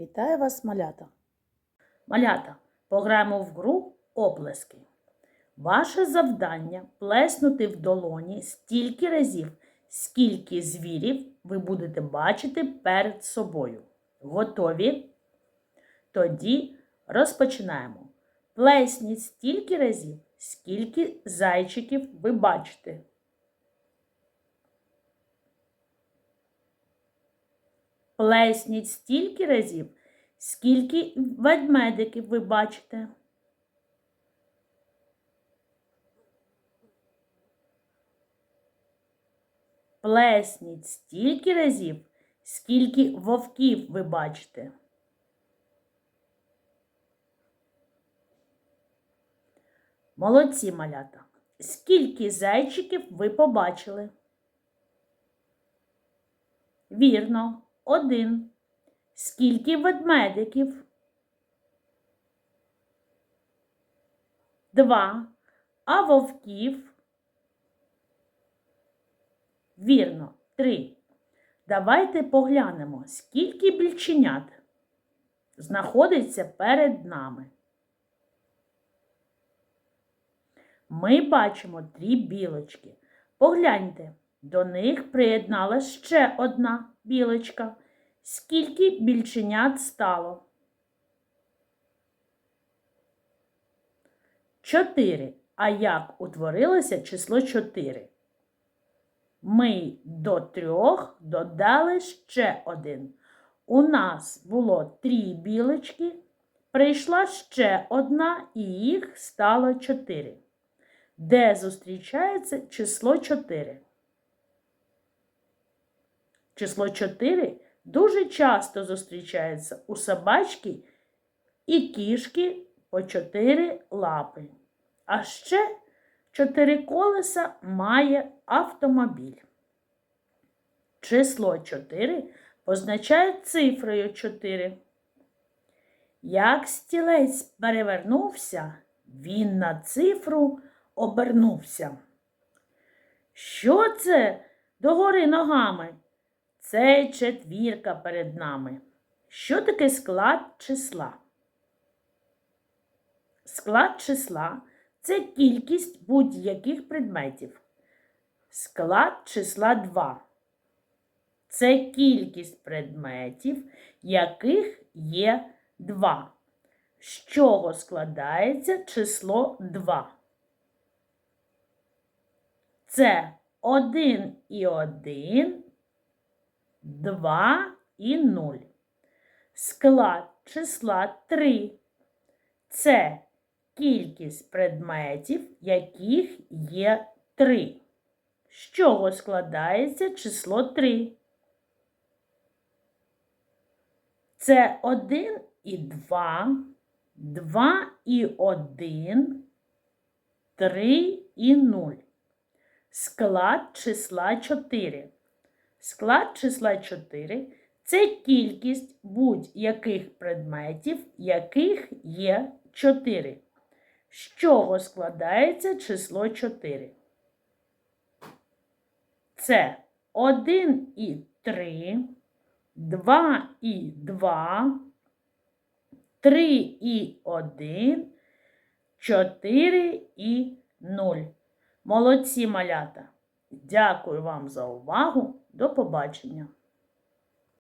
Вітаю вас, малята! Малята, пограємо в гру оплески. Ваше завдання плеснути в долоні стільки разів, скільки звірів ви будете бачити перед собою. Готові? Тоді розпочинаємо. Плесніть стільки разів, скільки зайчиків ви бачите. Плесніть стільки разів, скільки ведмедиків ви бачите. Плесніть стільки разів, скільки вовків ви бачите. Молодці малята. Скільки зайчиків ви побачили? Вірно, один. Скільки ведмедиків? Два. А вовків? Вірно, три. Давайте поглянемо, скільки більченят знаходиться перед нами. Ми бачимо три білочки. Погляньте, до них приєдналась ще одна білочка. Скільки більченят стало? Чотири. А як утворилося число чотири? Ми до трьох додали ще один. У нас було три білочки, прийшла ще одна, і їх стало чотири. Де зустрічається число 4? Число 4 дуже часто зустрічається у собачки і кішки по 4 лапи. А ще 4 колеса має автомобіль. Число 4 позначає цифрою 4. Як стілець перевернувся, він на цифру обернувся. Що це догори ногами? Це четвірка перед нами. Що таке склад числа? Склад числа це кількість будь-яких предметів. Склад числа 2. Це кількість предметів, яких є 2. З чого складається число 2? Це 1 і 1, 2 і 0. Склад числа 3. Це кількість предметів, яких є 3. З чого складається число 3? Це 1 і 2, 2 і 1, 3 і 0. Склад числа 4. Склад числа 4 це кількість будь-яких предметів, яких є 4. З чого складається число 4? Це 1 і 3, 2 і 2, 3 і 1, 4 і 0. Молодці малята! Дякую вам за увагу. До побачення!